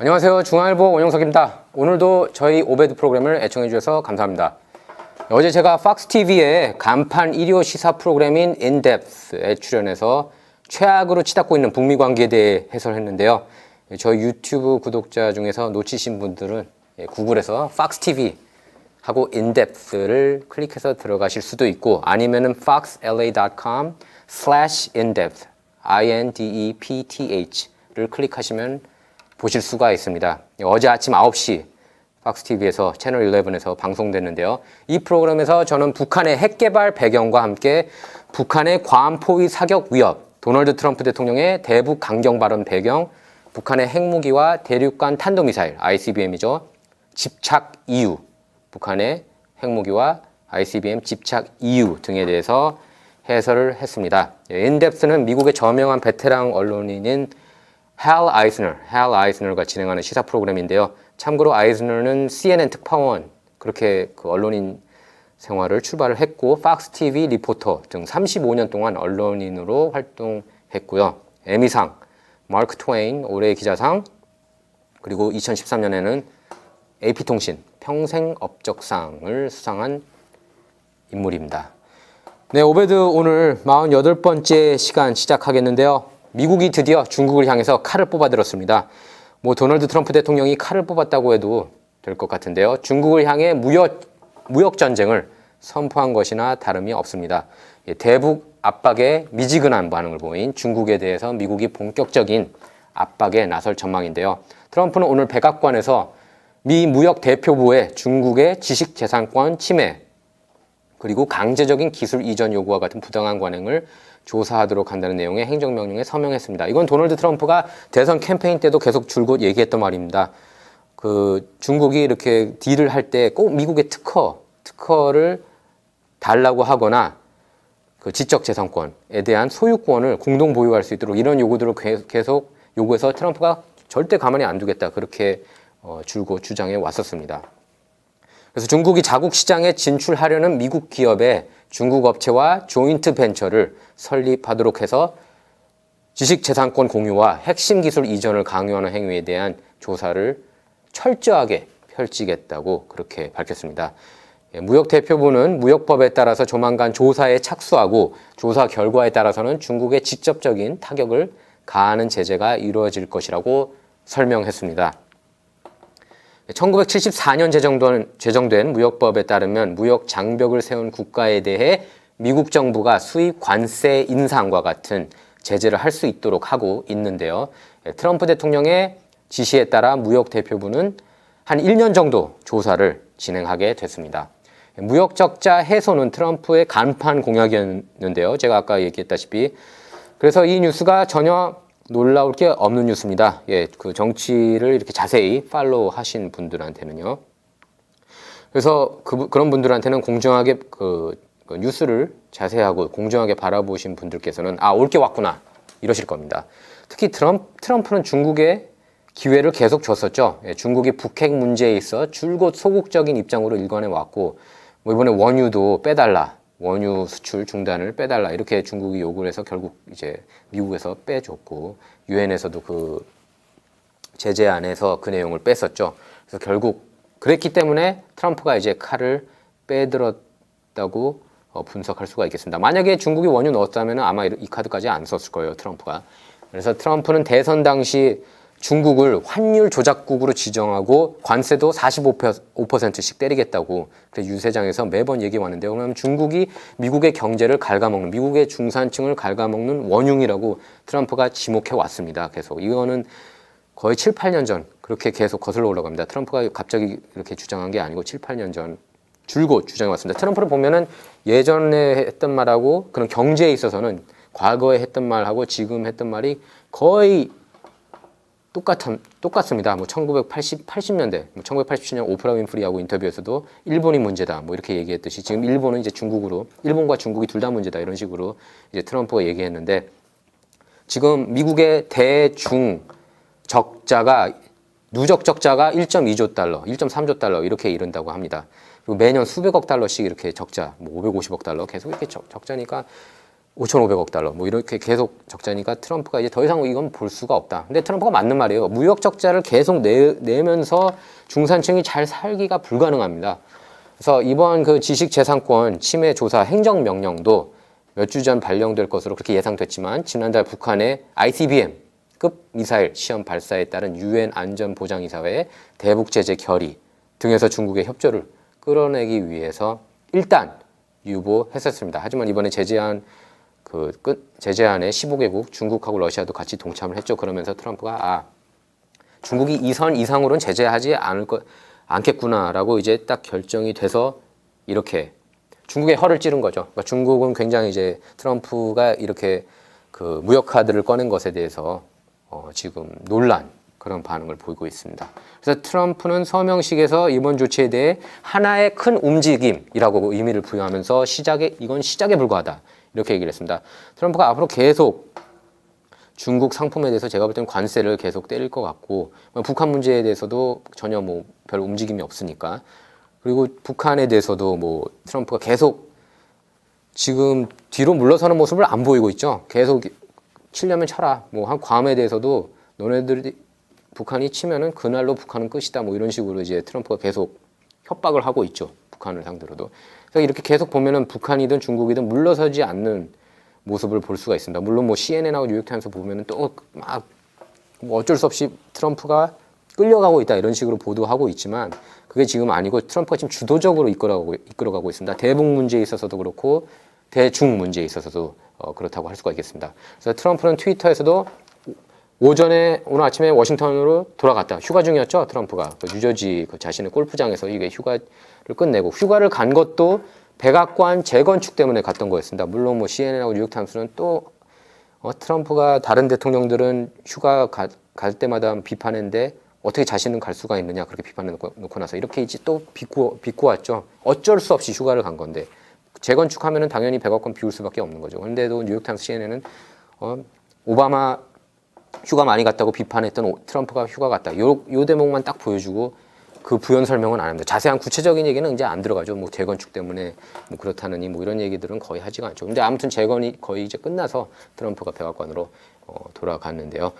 안녕하세요. 중앙일보 원영석입니다. 오늘도 저희 오베드 프로그램을 애청해 주셔서 감사합니다. 어제 제가 팍스TV의 간판 1호 시사 프로그램인 인덱스에 출연해서 최악으로 치닫고 있는 북미 관계에 대해 해설했는데요. 저희 유튜브 구독자 중에서 놓치신 분들은 예, 구글에서 팍스TV 하고 인덱스를 클릭해서 들어가실 수도 있고 아니면은 foxla.com slash indepth i-n-d-e-p-t-h를 클릭하시면 보실 수가 있습니다. 어제 아침 9시 팍스TV에서 채널 11에서 방송됐는데요. 이 프로그램에서 저는 북한의 핵개발 배경과 함께 북한의 과안포위 사격 위협, 도널드 트럼프 대통령의 대북 강경 발언 배경, 북한의 핵무기와 대륙간 탄도미사일, ICBM이죠. 집착 이유, 북한의 핵무기와 ICBM 집착 이유 등에 대해서 해설을 했습니다. 인덱스는 미국의 저명한 베테랑 언론인인 할 아이스너, 할 아이스너가 진행하는 시사 프로그램인데요. 참고로 아이스너는 CNN 특파원 그렇게 그 언론인 생활을 출발을 했고 팍스 TV 리포터 등 35년 동안 언론인으로 활동했고요. 에미상, 마크 트웨인 올해의 기자상 그리고 2013년에는 AP통신 평생 업적상을 수상한 인물입니다. 네, 오베드 오늘 48번째 시간 시작하겠는데요. 미국이 드디어 중국을 향해서 칼을 뽑아들었습니다. 뭐 도널드 트럼프 대통령이 칼을 뽑았다고 해도 될 것 같은데요. 중국을 향해 무역 무역 전쟁을 선포한 것이나 다름이 없습니다. 예, 대북 압박에 미지근한 반응을 보인 중국에 대해서 미국이 본격적인 압박에 나설 전망인데요. 트럼프는 오늘 백악관에서 미 무역 대표부의 중국의 지식 재산권 침해 그리고 강제적인 기술 이전 요구와 같은 부당한 관행을 조사하도록 한다는 내용의 행정명령에 서명했습니다. 이건 도널드 트럼프가 대선 캠페인 때도 계속 줄곧 얘기했던 말입니다. 그 중국이 이렇게 딜을 할 때 꼭 미국의 특허, 특허를 달라고 하거나 그 지적재산권에 대한 소유권을 공동 보유할 수 있도록 이런 요구들을 계속 요구해서 트럼프가 절대 가만히 안 두겠다 그렇게 어, 줄곧 주장해 왔었습니다. 그래서 중국이 자국 시장에 진출하려는 미국 기업의 중국 업체와 조인트 벤처를 설립하도록 해서 지식재산권 공유와 핵심 기술 이전을 강요하는 행위에 대한 조사를 철저하게 펼치겠다고 그렇게 밝혔습니다. 예, 무역 대표부는 무역법에 따라서 조만간 조사에 착수하고 조사 결과에 따라서는 중국에 직접적인 타격을 가하는 제재가 이루어질 것이라고 설명했습니다. 1974년 제정된, 제정된 무역법에 따르면 무역 장벽을 세운 국가에 대해 미국 정부가 수입 관세 인상과 같은 제재를 할 수 있도록 하고 있는데요. 예, 트럼프 대통령의 지시에 따라 무역 대표부는 한 1년 정도 조사를 진행하게 됐습니다. 예, 무역 적자 해소는 트럼프의 간판 공약이었는데요. 제가 아까 얘기했다시피 그래서 이 뉴스가 전혀 놀라울 게 없는 뉴스입니다. 예, 그 정치를 이렇게 자세히 팔로우 하신 분들한테는요. 그래서 그, 그런 분들한테는 공정하게 그, 그 뉴스를 자세하고 공정하게 바라보신 분들께서는 아, 올 게 왔구나. 이러실 겁니다. 특히 트럼프, 트럼프는 중국에 기회를 계속 줬었죠. 예, 중국이 북핵 문제에 있어 줄곧 소극적인 입장으로 일관해 왔고, 뭐 이번에 원유도 빼달라. 원유 수출 중단을 빼달라 이렇게 중국이 요구를 해서 결국 이제 미국에서 빼줬고 유엔에서도 그 제재 안에서 그 내용을 뺐었죠. 그래서 결국 그랬기 때문에 트럼프가 이제 칼을 빼들었다고 어, 분석할 수가 있겠습니다. 만약에 중국이 원유 넣었다면 아마 이 카드까지 안 썼을 거예요, 트럼프가. 그래서 트럼프는 대선 당시 중국을 환율 조작국으로 지정하고 관세도 45%씩 때리겠다고 유세장에서 매번 얘기 왔는데요. 그러면 중국이 미국의 경제를 갉아먹는 미국의 중산층을 갉아먹는 원흉이라고 트럼프가 지목해 왔습니다. 계속 이거는 거의 7, 8년 전 그렇게 계속 거슬러 올라갑니다. 트럼프가 갑자기 이렇게 주장한 게 아니고 7, 8년 전 줄곧 주장해 왔습니다. 트럼프를 보면은 예전에 했던 말하고 그런 경제에 있어서는 과거에 했던 말하고 지금 했던 말이 거의 똑같은, 똑같습니다. 뭐 1980, 80년대, 뭐 1987년 오프라 윈프리하고 인터뷰에서도 일본이 문제다. 뭐 이렇게 얘기했듯이 지금 일본은 이제 중국으로, 일본과 중국이 둘 다 문제다. 이런 식으로 이제 트럼프가 얘기했는데 지금 미국의 대중 적자가 누적 적자가 1.2조 달러, 1.3조 달러 이렇게 이른다고 합니다. 그리고 매년 수백억 달러씩 이렇게 적자, 뭐 550억 달러 계속 이렇게 적, 적자니까 5,500억 달러 뭐 이렇게 계속 적자니까 트럼프가 이제 더 이상 이건 볼 수가 없다. 근데 트럼프가 맞는 말이에요. 무역 적자를 계속 내, 내면서 중산층이 잘 살기가 불가능합니다. 그래서 이번 그 지식재산권 침해 조사 행정명령도 몇 주 전 발령될 것으로 그렇게 예상됐지만 지난달 북한의 ICBM급 미사일 시험 발사에 따른 유엔 안전보장이사회의 대북 제재 결의 등에서 중국의 협조를 끌어내기 위해서 일단 유보했었습니다. 하지만 이번에 제재한 그끝 제재안에 15개국 중국하고 러시아도 같이 동참을 했죠. 그러면서 트럼프가 아 중국이 이 선 이상으로는 제재하지 않을 것 않겠구나라고 이제 딱 결정이 돼서 이렇게 중국의 허를 찌른 거죠. 그러니까 중국은 굉장히 이제 트럼프가 이렇게 그 무역 카드를 꺼낸 것에 대해서 어 지금 논란 그런 반응을 보이고 있습니다. 그래서 트럼프는 서명식에서 이번 조치에 대해 하나의 큰 움직임이라고 의미를 부여하면서 시작에 이건 시작에 불과하다 이렇게 얘기를 했습니다. 트럼프가 앞으로 계속 중국 상품에 대해서 제가 볼 때는 관세를 계속 때릴 것 같고 뭐 북한 문제에 대해서도 전혀 뭐 별 움직임이 없으니까 그리고 북한에 대해서도 뭐 트럼프가 계속 지금 뒤로 물러서는 모습을 안 보이고 있죠. 계속 치려면 쳐라. 뭐 한 괌에 대해서도 너네들이 북한이 치면은 그날로 북한은 끝이다. 뭐 이런 식으로 이제 트럼프가 계속 협박을 하고 있죠. 북한을 상대로도. 그래서 이렇게 계속 보면은 북한이든 중국이든 물러서지 않는 모습을 볼 수가 있습니다. 물론 뭐 CNN하고 뉴욕타임스 보면은 또 막 뭐 어쩔 수 없이 트럼프가 끌려가고 있다 이런 식으로 보도하고 있지만 그게 지금 아니고 트럼프가 지금 주도적으로 이끌어가고, 이끌어가고 있습니다. 대북 문제에 있어서도 그렇고 대중 문제에 있어서도 어, 그렇다고 할 수가 있겠습니다. 그래서 트럼프는 트위터에서도 오전에 오늘 아침에 워싱턴으로 돌아갔다. 휴가 중이었죠 트럼프가 그 뉴저지 그 자신의 골프장에서 이게 휴가를 끝내고 휴가를 간 것도 백악관 재건축 때문에 갔던 거였습니다. 물론 뭐 CNN하고 뉴욕타임스는 또 어, 트럼프가 다른 대통령들은 휴가 가, 갈 때마다 비판했는데 어떻게 자신은 갈 수가 있느냐 그렇게 비판해 놓고, 놓고 나서 이렇게 이제 또 비꼬, 비꼬았죠. 어쩔 수 없이 휴가를 간 건데 재건축하면은 당연히 백악관 비울 수밖에 없는 거죠. 그런데도 뉴욕타임스 CNN은 어, 오바마 휴가 많이 갔다고 비판했던 오, 트럼프가 휴가 갔다. 요, 요 대목만 딱 보여주고 그 부연 설명은 안 합니다. 자세한 구체적인 얘기는 이제 안 들어가죠. 뭐 재건축 때문에 뭐 그렇다느니 뭐 이런 얘기들은 거의 하지가 않죠. 근데 아무튼 재건이 거의 이제 끝나서 트럼프가 백악관으로 어, 돌아갔는데요.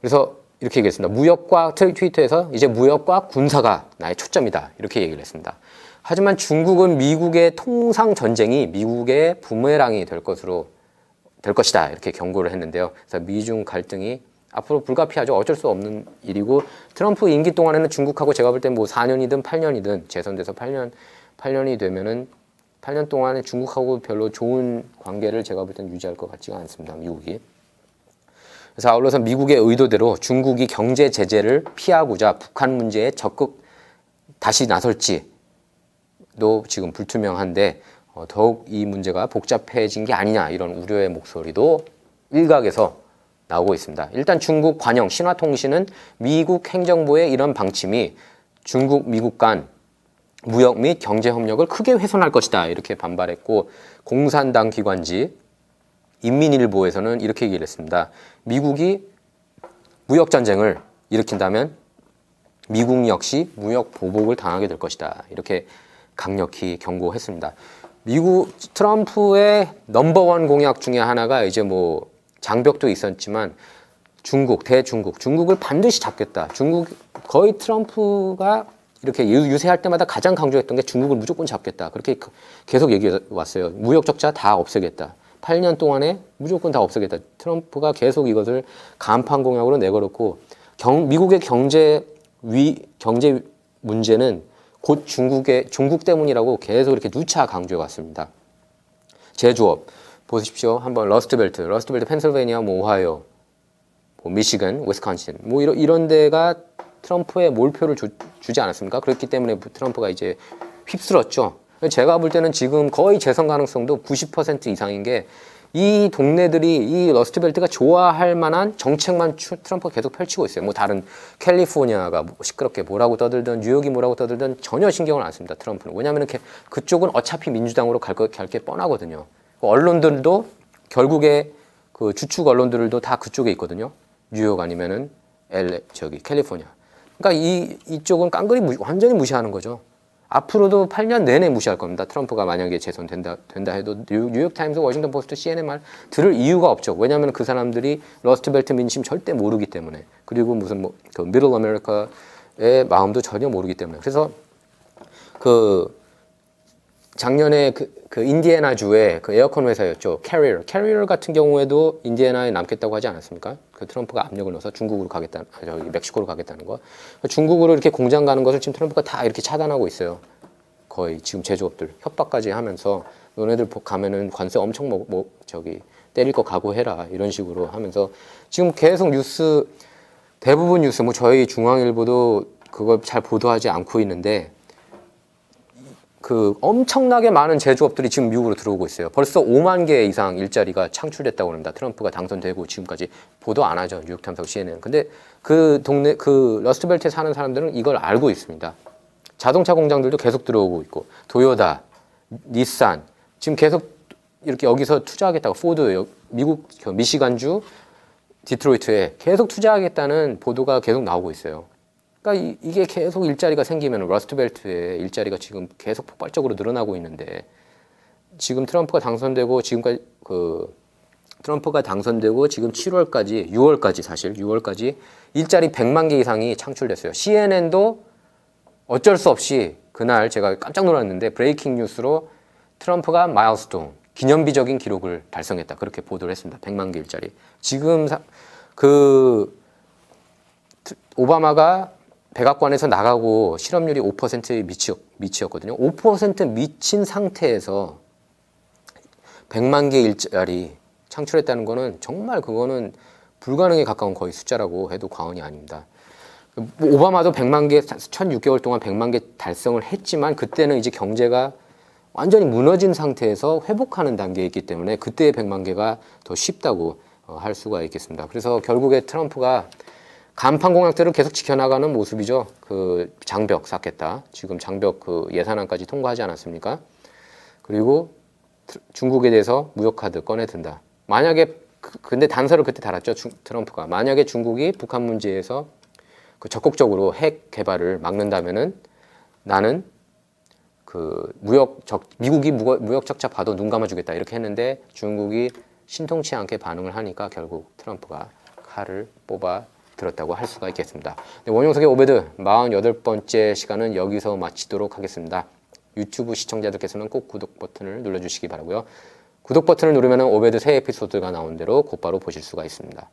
그래서 이렇게 얘기했습니다. 무역과 트위터에서 이제 무역과 군사가 나의 초점이다. 이렇게 얘기를 했습니다. 하지만 중국은 미국의 통상 전쟁이 미국의 부메랑이 될 것으로 될 것이다. 이렇게 경고를 했는데요. 그래서 미중 갈등이 앞으로 불가피하죠. 어쩔 수 없는 일이고 트럼프 임기 동안에는 중국하고 제가 볼 때 뭐 4년이든 8년이든 재선돼서 8년 8년이 되면은 8년 동안에 중국하고 별로 좋은 관계를 제가 볼 땐 유지할 것 같지가 않습니다. 미국이. 그래서 아울러서 미국의 의도대로 중국이 경제 제재를 피하고자 북한 문제에 적극 다시 나설지도 지금 불투명한데 어, 더욱 이 문제가 복잡해진 게 아니냐 이런 우려의 목소리도 일각에서 나오고 있습니다. 일단 중국 관영 신화통신은 미국 행정부의 이런 방침이 중국 미국 간 무역 및 경제 협력을 크게 훼손할 것이다 이렇게 반발했고 공산당 기관지 인민일보에서는 이렇게 얘기를 했습니다. 미국이 무역 전쟁을 일으킨다면 미국 역시 무역 보복을 당하게 될 것이다 이렇게 강력히 경고했습니다. 미국 트럼프의 넘버원 공약 중에 하나가 이제 뭐 장벽도 있었지만 중국, 대중국, 중국을 반드시 잡겠다. 중국 거의 트럼프가 이렇게 유세할 때마다 가장 강조했던 게 중국을 무조건 잡겠다. 그렇게 계속 얘기해 왔어요. 무역 적자 다 없애겠다. 8년 동안에 무조건 다 없애겠다. 트럼프가 계속 이것을 간판 공약으로 내걸었고 경, 미국의 경제 위 경제 문제는 곧 중국의 중국 때문이라고 계속 이렇게 누차 강조해 왔습니다. 제조업 보십시오. 한번 러스트벨트, 러스트벨트 펜실베니아, 뭐 오하이오, 뭐 미시간, 위스콘신 뭐 이런 이런 데가 트럼프의 몰표를 주, 지 않았습니까? 그렇기 때문에 트럼프가 이제 휩쓸었죠. 제가 볼 때는 지금 거의 재선 가능성도 90% 이상인 게 이 동네들이 이 러스트벨트가 좋아할 만한 정책만 트럼프가 계속 펼치고 있어요. 뭐 다른 캘리포니아가 뭐 시끄럽게 뭐라고 떠들든 뉴욕이 뭐라고 떠들든 전혀 신경을 안 씁니다. 트럼프는 왜냐하면 그쪽은 어차피 민주당으로 갈 게 뻔하거든요. 그 언론들도 결국에 그 주축 언론들도 다 그쪽에 있거든요. 뉴욕 아니면은 엘 저기 캘리포니아. 그러니까 이 이쪽은 깡그리 무, 완전히 무시하는 거죠. 앞으로도 8년 내내 무시할 겁니다. 트럼프가 만약에 재선된다 된다 해도 뉴, 뉴욕 타임스, 워싱턴 포스트, CNN 말 들을 이유가 없죠. 왜냐하면 그 사람들이 러스트벨트 민심 절대 모르기 때문에 그리고 무슨 뭐그 미들 아메리카의 마음도 전혀 모르기 때문에 그래서 그 작년에 그, 그 인디애나 주의 그 에어컨 회사였죠. 캐리어. 캐리어 같은 경우에도 인디애나에 남겠다고 하지 않았습니까? 그 트럼프가 압력을 넣어서 중국으로 가겠다, 아, 저기 멕시코로 가겠다는 거. 중국으로 이렇게 공장 가는 것을 지금 트럼프가 다 이렇게 차단하고 있어요. 거의 지금 제조업들 협박까지 하면서 너네들 가면은 관세 엄청 뭐, 뭐 저기 때릴 거 각오해라 이런 식으로 하면서 지금 계속 뉴스 대부분 뉴스 뭐 저희 중앙일보도 그걸 잘 보도하지 않고 있는데 그 엄청나게 많은 제조업들이 지금 미국으로 들어오고 있어요. 벌써 5만 개 이상 일자리가 창출됐다고 합니다. 트럼프가 당선되고 지금까지 보도 안 하죠. 뉴욕타임스 CNN. 근데 그 동네 그 러스트벨트에 사는 사람들은 이걸 알고 있습니다. 자동차 공장들도 계속 들어오고 있고 도요다, 닛산 지금 계속 이렇게 여기서 투자하겠다고 포드 미국 미시간주 디트로이트에 계속 투자하겠다는 보도가 계속 나오고 있어요. 그러니까 이, 게 계속 일자리가 생기면 러스트벨트에 일자리가 지금 계속 폭발적으로 늘어나고 있는데 지금 트럼프가 당선되고 지금까지 그 트럼프가 당선되고 지금 7월까지 6월까지 사실 6월까지 일자리 100만 개 이상이 창출됐어요. CNN도 어쩔 수 없이 그날 제가 깜짝 놀랐는데 브레이킹 뉴스로 트럼프가 마일스톤 기념비적인 기록을 달성했다 그렇게 보도를 했습니다. 100만 개 일자리. 지금 사, 그 오바마가 백악관에서 나가고 실업률이 5%에 미치었, 미치였거든요. 5% 미친 상태에서 100만 개 일자리 창출했다는 거는 정말 그거는 불가능에 가까운 거의 숫자라고 해도 과언이 아닙니다. 오바마도 100만 개, 1006개월 동안 100만 개 달성을 했지만 그때는 이제 경제가 완전히 무너진 상태에서 회복하는 단계에 있기 때문에 그때의 100만 개가 더 쉽다고 어, 할 수가 있겠습니다. 그래서 결국에 트럼프가 간판 공약들을 계속 지켜나가는 모습이죠. 그 장벽 쌓겠다. 지금 장벽 그 예산안까지 통과하지 않았습니까? 그리고 중국에 대해서 무역카드 꺼내든다. 만약에 그, 근데 단서를 그때 달았죠. 중, 트럼프가 만약에 중국이 북한 문제에서 그 적극적으로 핵 개발을 막는다면은 나는 그 무역 적 미국이 무역 적자 봐도 눈 감아주겠다 이렇게 했는데 중국이 신통치 않게 반응을 하니까 결국 트럼프가 칼을 뽑아 들었다고 할 수가 있겠습니다. 네, 원용석의 오베드 48번째 시간은 여기서 마치도록 하겠습니다. 유튜브 시청자들께서는 꼭 구독 버튼을 눌러주시기 바라고요. 구독 버튼을 누르면 오베드 새 에피소드가 나온 대로 곧바로 보실 수가 있습니다.